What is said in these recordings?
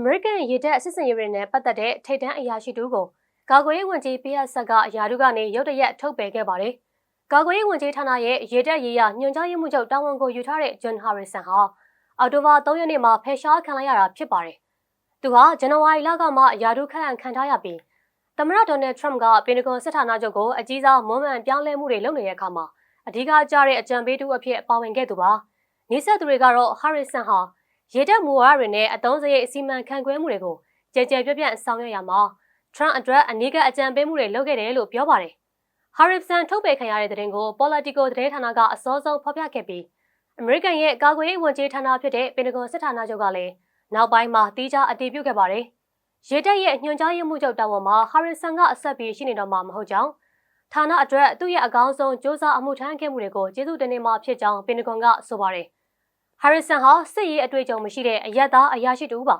အမေရိကန်ရေတပ်စစ်စင်ရေးတွေနဲ့ပတ်သက်တဲ့ထိပ်တန်းအရာရှိတူကိုကာကွယ်ရေးဝန်ကြီးပေးအပ်ဆက်ကယာတုကနေရုတ်တရက်ထုတ်ပယ်ခဲ့ပါတယ်။ကာကွယ်ရေးဝန်ကြီးဌာနရဲ့ရေတပ်ရေးရညွှန်ကြားရေးမှူးချုပ်တာဝန်ကိုယူထားတဲ့ဂျွန်ဟာရစ်ဆန်ဟာအော်တိုဘာ3ရက်နေ့မှာဖယ်ရှားခံလိုက်ရတာဖြစ်ပါတယ်။သူဟာဇန်နဝါရီလကမှယာတုခန့်အံခံထားရပြီးသမ္မတဒေါ်နယ်ထရမ့်ကပင်တဂွန်စစ်ဌာနချုပ်ကိုအကြီးစားမွမ်းမံပြောင်းလဲမှုတွေလုပ်နေတဲ့အခါမှာအဓိကကျတဲ့အကြံပေးတူအဖြစ်ပါဝင်ခဲ့သူပါ။နီးစပ်သူတွေကတော့ဟာရစ်ဆန်ဟာ ရေတပ်မူဝါဒတွေနဲ့အသုံးစရိတ်အစီမံခန့်ခွဲမှုတွေကိုကြဲကြဲပြန့်ပြန့်ဆောင်ရွက်ရမှာထရန့်အတွက်အနည်းကအကြံပေးမှုတွေလုပ်ခဲ့တယ်လို့ပြောပါတယ်။ဟာရစ်ဆန်ထုတ်ပယ်ခံရတဲ့တဲ့တင်ကို Politico သတင်းဌာနကအစောဆုံးဖော်ပြခဲ့ပြီးအမေရိကန်ရဲ့ကာကွယ်ရေးဝန်ကြီးဌာနဖြစ်တဲ့ပင်တဂွန်စစ်ဌာနချုပ်ကလည်းနောက်ပိုင်းမှာတီးခြားအတည်ပြုခဲ့ပါတယ်။ရေတပ်ရဲ့ညွှန်ကြားရေးမှူးချုပ်တာဝန်မှာဟာရစ်ဆန်ကအဆက်ပြီးရှိနေတော့မှာမဟုတ်ကြောင်းဌာနအတွက်သူ့ရဲ့အကောင်းဆုံးစ조사အမှုထမ်းခဲ့မှုတွေကိုကျေးဇူးတင်နေမှာဖြစ်ကြောင်းပင်တဂွန်ကဆိုပါတယ်။ ဟာရစ်ဆန်ဟာစစ်ရေးအတွေ့အကြုံမရှိတဲ့အရက်သားအရာရှိတူပါ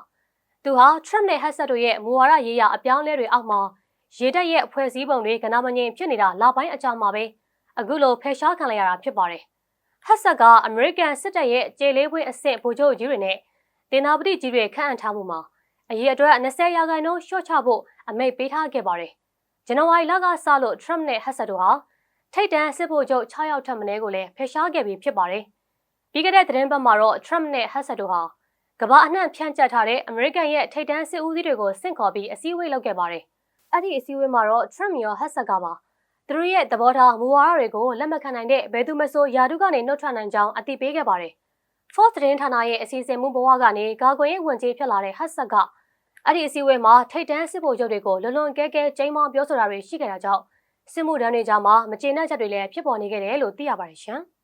သူဟာထရမ့်နဲ့ဟက်ဆက်တို့ရဲ့မူဝါဒရေးရာအပြောင်းလဲတွေအောက်မှာရေတပ်ရဲ့အဖွဲ့အစည်းပုံတွေကနာမငြိမ်ဖြစ်နေတာလပိုင်းအကြာမှာပဲအခုလိုဖယ်ရှားခံလိုက်ရတာဖြစ်ပါတယ်ဟက်ဆက်ကအမေရိကန်စစ်တပ်ရဲ့ကြေလေးပွင့်အဆင့်ဗိုလ်ချုပ်ကြီးတွေနဲ့တင်နာပတိကြီးတွေခန့်အပ်ထားမှုမှာအရေးအတွက်20ရာခိုင်နှုန်းလျှော့ချဖို့အမိန့်ပေးထားခဲ့ပါတယ်ဇန်နဝါရီလကစလို့ထရမ့်နဲ့ဟက်ဆက်တို့ဟာထိတ်တန်းစစ်ဗိုလ်ချုပ်6ယောက်ထပ်မင်းကိုလည်းဖယ်ရှားခဲ့ပြီးဖြစ်ပါတယ်။ ပြီးခဲ့တဲ့သတင်းပတ်မှာတော့ Trump နဲ့ Hassad တို့ဟာကမ္ဘာအနှံ့ဖြန့်ကျက်ထားတဲ့အမေရိကန်ရဲ့ထိပ်တန်းစစ်ဦးစီးတွေကိုဆင့်ခေါ်ပြီးအစည်းအဝေးလုပ်ခဲ့ပါတယ်။အဲ့ဒီအစည်းအဝေးမှာတော့ Trump ရော Hassad ကပါသူတို့ရဲ့သဘောထားမူဝါဒတွေကိုလက်မခံနိုင်တဲ့ဘယ်သူမဆိုယာတုကနေနှုတ်ထွက်နိုင်ကြောင်းအသိပေးခဲ့ပါတယ်။ Fox သတင်းဌာနရဲ့အစီအစဉ်မှုဘဝကနေကာကွယ်ရေးဝန်ကြီးဖြစ်လာတဲ့ Hassad ကအဲ့ဒီအစည်းအဝေးမှာထိပ်တန်းစစ်ဗိုလ်ချုပ်တွေကိုလွန်လွန်ကဲကဲကျိမ်းမောင်းပြောဆိုတာတွေရှိခဲ့တာကြောင့်စစ်မှုထမ်းတွေကြားမှာမကျေနပ်ချက်တွေလည်းဖြစ်ပေါ်နေခဲ့တယ်လို့သိရပါတယ်ရှင်။